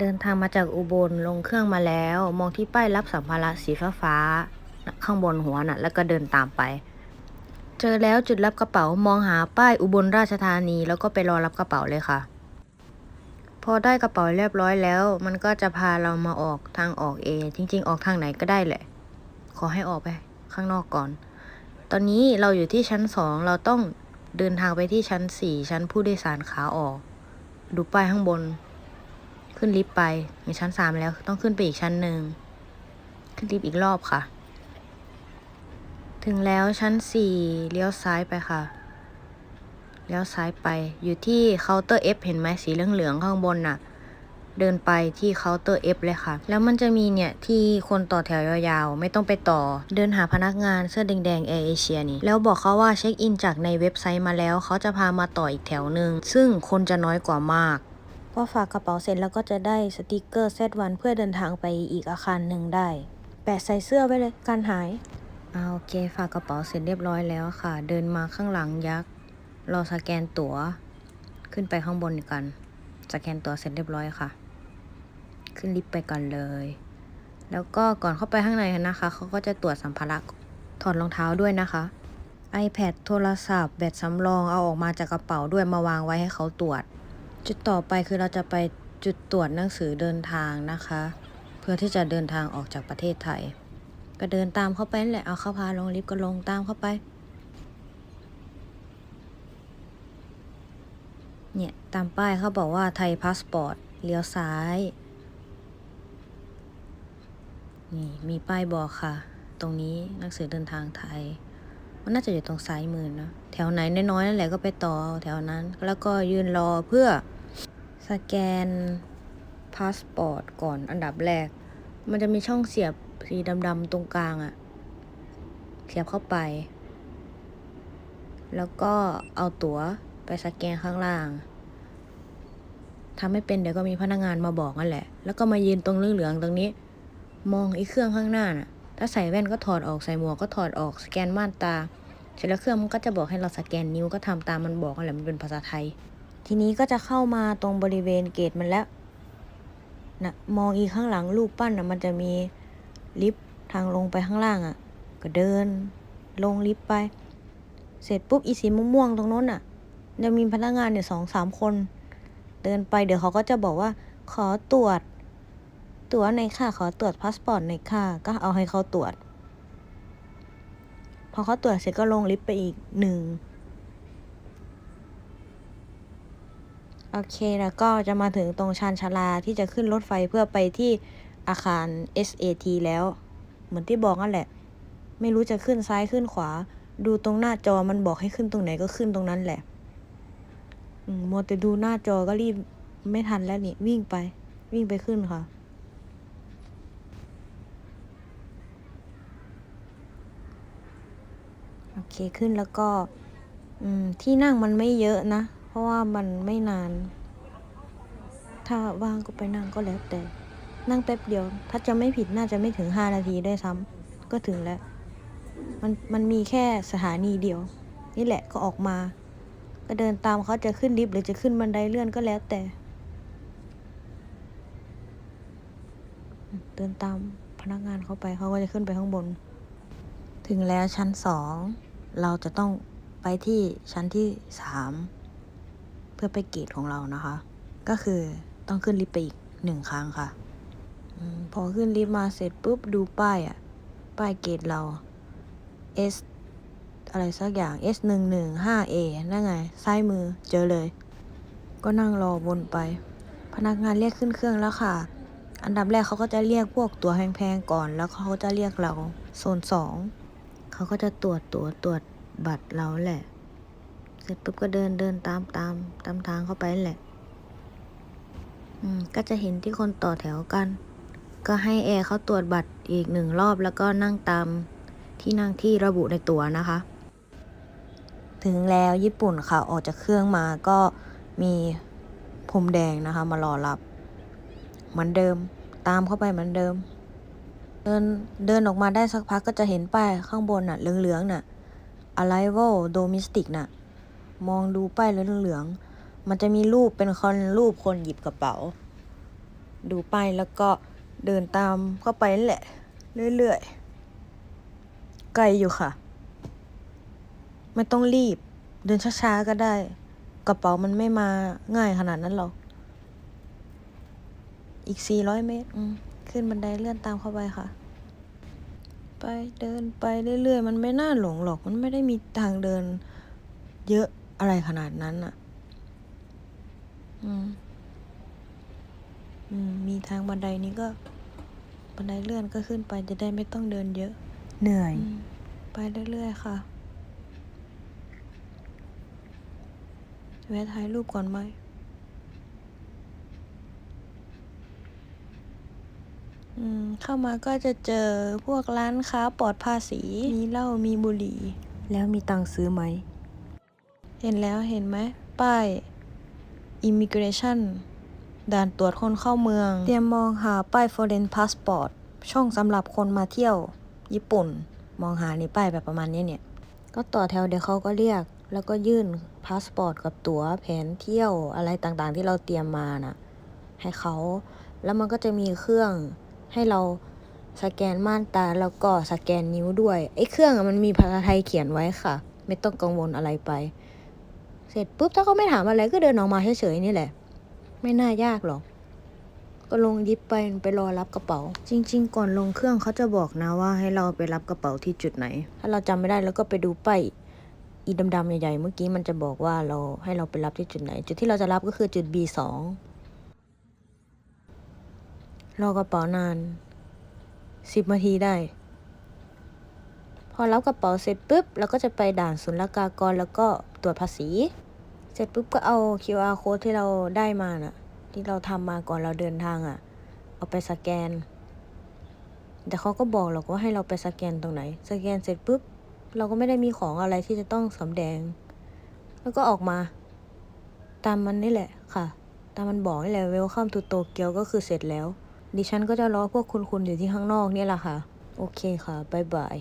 เดินทางมาจากอุบลลงเครื่องมาแล้ว มองที่ป้ายรับสัมภาระสีฟ้าฟ้าๆข้างบนหัวน่ะ แล้วก็เดินตามไป เจอแล้วจุดรับกระเป๋ามองหาป้ายอุบลราชธานีแล้วก็ไปรอรับกระเป๋าเลยค่ะ พอได้กระเป๋าเรียบร้อยแล้ว มันก็จะพาเรามาออกทางออกเองจริง ๆ ออกทางไหนก็ได้แหละ ขอให้ออกไป ข้างนอกก่อน ตอนนี้เราอยู่ที่ชั้นสองเราต้องเดินทางไปที่ชั้นสี่ชั้นผู้โดยสารขาออก ดูป้ายข้างบน ขึ้นลิฟต์ไปมีชั้นสามแล้วต้องขึ้นไปอีกชั้นหนึ่ง ขึ้นลิฟต์อีกรอบค่ะ ถึงแล้วชั้นสี่เลี้ยวซ้ายไปค่ะ เลี้ยวซ้ายไป อยู่ที่เคาน์เตอร์ F เห็นไหมสีเหลืองๆข้างบนน่ะ เดินไปที่เคาน์เตอร์ F เลยค่ะ แล้วมันจะมีเนี่ยที่คนต่อแถวยาวๆ ไม่ต้องไปต่อ เดินหาพนักงานเสื้อแดงๆแอร์เอเชียนี่ แล้วบอกเขาว่าเช็คอินจากในเว็บไซต์มาแล้ว เขาจะพามาต่ออีกแถวหนึ่ง ซึ่งคนจะน้อยกว่ามาก พอฝากกระเป๋าเสร็จแล้วก็จะได้สติกเกอร์เซตวันเพื่อเดินทางไปอีกอาคารหนึ่งได้ แปะใส่เสื้อไว้เลยการหายอาโอเค ฝากกระเป๋าเสร็จเรียบร้อยแล้วค่ะ เดินมาข้างหลังยักษ์รอสแกนตั๋ว ขึ้นไปข้างบนกัน สแกนตั๋วเสร็จเรียบร้อยค่ะ ขึ้นลิฟต์ไปก่อนเลย แล้วก็ก่อนเข้าไปข้างในนะคะเขาก็จะตรวจสัมภาระถอดรองเท้าด้วยนะคะ iPad โทรศัพท์ แบตสำรองเอาออกมาจากกระเป๋าด้วยมาวางไว้ให้เขาตรวจ จุดต่อไปคือเราจะไปจุดตรวจหนังสือเดินทางนะคะ เพื่อที่จะเดินทางออกจากประเทศไทย ก็เดินตามเข้าไปนั่นแหละเอาเข้าพาลงลิฟต์ก็ลงตามเข้าไป เนี่ย ตามป้ายเขาบอกว่าไทยพาสปอร์ตเลี้ยวซ้ายนี่มีป้ายบอกค่ะ ตรงนี้หนังสือเดินทางไทย มันน่าจะอยู่ตรงซ้ายมือนะแถวไหนน้อยๆนั่นแหละก็ไปต่อแถวนั้นแล้วก็ยืนรอเพื่อ สแกนพาสปอร์ตก่อนอันดับแรก มันจะมีช่องเสียบสีดำๆตรงกลางอะเสียบเข้าไป แล้วก็เอาตั๋วไปสแกนข้างล่างทำไม่เป็นเดี๋ยวก็มีพนักงานมาบอกนั่นแหละ แล้วก็มายืนตรงเหลืองๆตรงนี้ มองไอ้เครื่องข้างหน้าน่ะ ถ้าใส่แว่นก็ถอดออกใส่หมวกก็ถอดออกสแกนม่านตา เสร็จแล้วเครื่องมันก็จะบอกให้เราสแกนนิ้วก็ทำตามมันบอกนั่นแหละมันเป็นภาษาไทย ทีนี้ก็จะเข้ามาตรงบริเวณเกตมันแล้วนะมองอีกข้างหลังรูปปั้นนะมันจะมีลิฟต์ทางลงไปข้างล่างอะ่ะ ก็เดิน ลงลิฟต์ไป เสร็จปุ๊บอีสีม่วงๆตรงโน้นอะจะมีพนักงานเนี่ยสองสามคน เดินไปเดี๋ยวเขาก็จะบอกว่า ขอตรวจ ตั๋วในค่ะ ขอตรวจพาสปอร์ตในค่ะ ก็เอาให้เขาตรวจ พอเขาตรวจเสร็จก็ลงลิฟต์ไปอีกหนึ่ง โอเคแล้วก็จะมาถึงตรงชานชาลาที่จะขึ้นรถไฟเพื่อไปที่อาคาร SAT แล้ว เหมือนที่บอกนั่นแหละ ไม่รู้จะขึ้นซ้ายขึ้นขวา ดูตรงหน้าจอมันบอกให้ขึ้นตรงไหนก็ขึ้นตรงนั้นแหละมัวแต่ดูหน้าจอก็รีบไม่ทันแล้วนี่ วิ่งไป วิ่งไปขึ้นค่ะ โอเคขึ้นแล้วก็อืมที่นั่งมันไม่เยอะนะ ราะว่ามันไม่นาน ถ้าว่างก็ไปนั่งก็แล้วแต่ นั่งแป๊บเดียว ถ้าจะไม่ผิดน่าจะไม่ถึงห้านาทีด้วยซ้ำก็ถึงแล้ว มันมันมีแค่สถานีเดียว นี่แหละก็ออกมา ก็เดินตามเขาจะขึ้นลิฟต์หรือจะขึ้นบันไดเลื่อนก็แล้วแต่ เดินตามพนักงานเขาไปเขาก็จะขึ้นไปข้างบน ถึงแล้วชั้นสองเราจะต้องไปที่ชั้นที่สาม เพื่อไปเกตของเรานะคะ ก็คือต้องขึ้นลิฟต์ไปอีกหนึ่งครั้งค่ะอพอขึ้นลิฟต์มาเสร็จปุ๊บดูป้ายอะป้ายเกตเรา S อะไรสักอย่าง S หนึ่งหนึ่งห้า A นั่นไง ซ้ายมือเจอเลย ก็นั่งรอวนไป พนักงานเรียกขึ้นเครื่องแล้วค่ะ อันดับแรกเขาก็จะเรียกพวกตัวแพงๆก่อน แล้วเขาก็จะเรียกเราโซนสองเขาก็จะตรวจตัวตรวจบัตรเราแหละ เสร็จปุ๊บก็เดินเดินตามตามตามทางเข้าไปแหละ อืม ก็จะเห็นที่คนต่อแถวกัน ก็ให้แอร์เขาตรวจบัตรอีกหนึ่งรอบแล้วก็นั่งตามที่นั่งที่ระบุในตั๋วนะคะ ถึงแล้วญี่ปุ่นค่ะ ออกจากเครื่องมาก็มีพรมแดงนะคะ มารอรับ เหมือนเดิม ตามเข้าไปเหมือนเดิม เดินเดินออกมาได้สักพักก็จะเห็นป้ายข้างบนน่ะเหลืองๆน่ะ arrival domestic น่ะ มองดูป้ายเหลืองๆมันจะมีรูปเป็นคนรูปคนหยิบกระเป๋า ดูป้ายแล้วก็เดินตามเข้าไปนั่นแหละ เรื่อยๆ ไกลอยู่ค่ะ ไม่ต้องรีบ เดินช้าๆก็ได้ กระเป๋ามันไม่มาง่ายขนาดนั้นหรอก อีก400เมตรขึ้นบันไดเลื่อนตามเข้าไปค่ะ ไปเดินไปเรื่อยๆ มันไม่น่าหลงหรอก มันไม่ได้มีทางเดิน เยอะ อะไรขนาดนั้นอะ อืม อืม มีทางบันไดนี้ก็ บันไดเลื่อนก็ขึ้นไปจะได้ไม่ต้องเดินเยอะ เหนื่อยอืมไปเรื่อยๆค่ะ แวะถ่ายรูปก่อนไหมอืมเข้ามาก็จะเจอพวกร้านค้าปลอดภาษี มีเหล้ามีบุหรี่ แล้วมีตังค์ซื้อไหมเห็นแล้วเห็นไหม ป้าย immigration ด่านตรวจคนเข้าเมือง เตรียมมองหาป้าย foreign passport ช่องสำหรับคนมาเที่ยว ญี่ปุ่น มองหาในป้ายแบบประมาณนี้เนี่ย ก็ต่อแถวเดี๋ยวเขาก็เรียก แล้วก็ยื่นพาสปอร์ตกับตั๋วแผนเที่ยวอะไรต่างๆ ที่เราเตรียมมาน่ะ ให้เขา แล้วมันก็จะมีเครื่องให้เราสแกนม่านตาแล้วก็สแกนนิ้วด้วยไอ้เครื่องมันมีภาษาไทยเขียนไว้ค่ะ ไม่ต้องกังวลอะไรไป เสร็จปุ๊บถ้าเขาไม่ถามอะไรก็เดินออกมาเฉยๆนี่แหละ ไม่น่ายากหรอก ก็ลงยิบไปไปรอรับกระเป๋า จริง ๆ ก่อนลงเครื่องเขาจะบอกนะว่าให้เราไปรับกระเป๋าที่จุดไหน ถ้าเราจำไม่ได้แล้วก็ไปดูป้ายอีดำๆใหญ่ๆเมื่อกี้มันจะบอกว่าเราให้เราไปรับที่จุดไหน จุดที่เราจะรับก็คือจุด B2 รอกระเป๋านานสิบนาทีได้ พอรับกระเป๋าเสร็จปุ๊บเราก็จะไปด่านศุลกากรแล้วก็ตรวจภาษี เสร็จปุ๊บก็เอา QR code ที่เราได้มาน่ะ ที่เราทำมาก่อนเราเดินทางอะ่ะ เอาไปสแกน แต่เขาก็บอกหรอกว่าให้เราไปสแกนตรงไหน สแกนเสร็จปุ๊บเราก็ไม่ได้มีของอะไรที่จะต้องสำแดง แล้วก็ออกมา ตามมันนี่แหละค่ะ ตามมันบอกนี่แหละ Welcome to Tokyo ก็คือเสร็จแล้ว ดิฉันก็จะรอพวกคุณๆอยู่ที่ข้างนอกนี่แหละค่ะ โอเคค่ะ บ๊ายบาย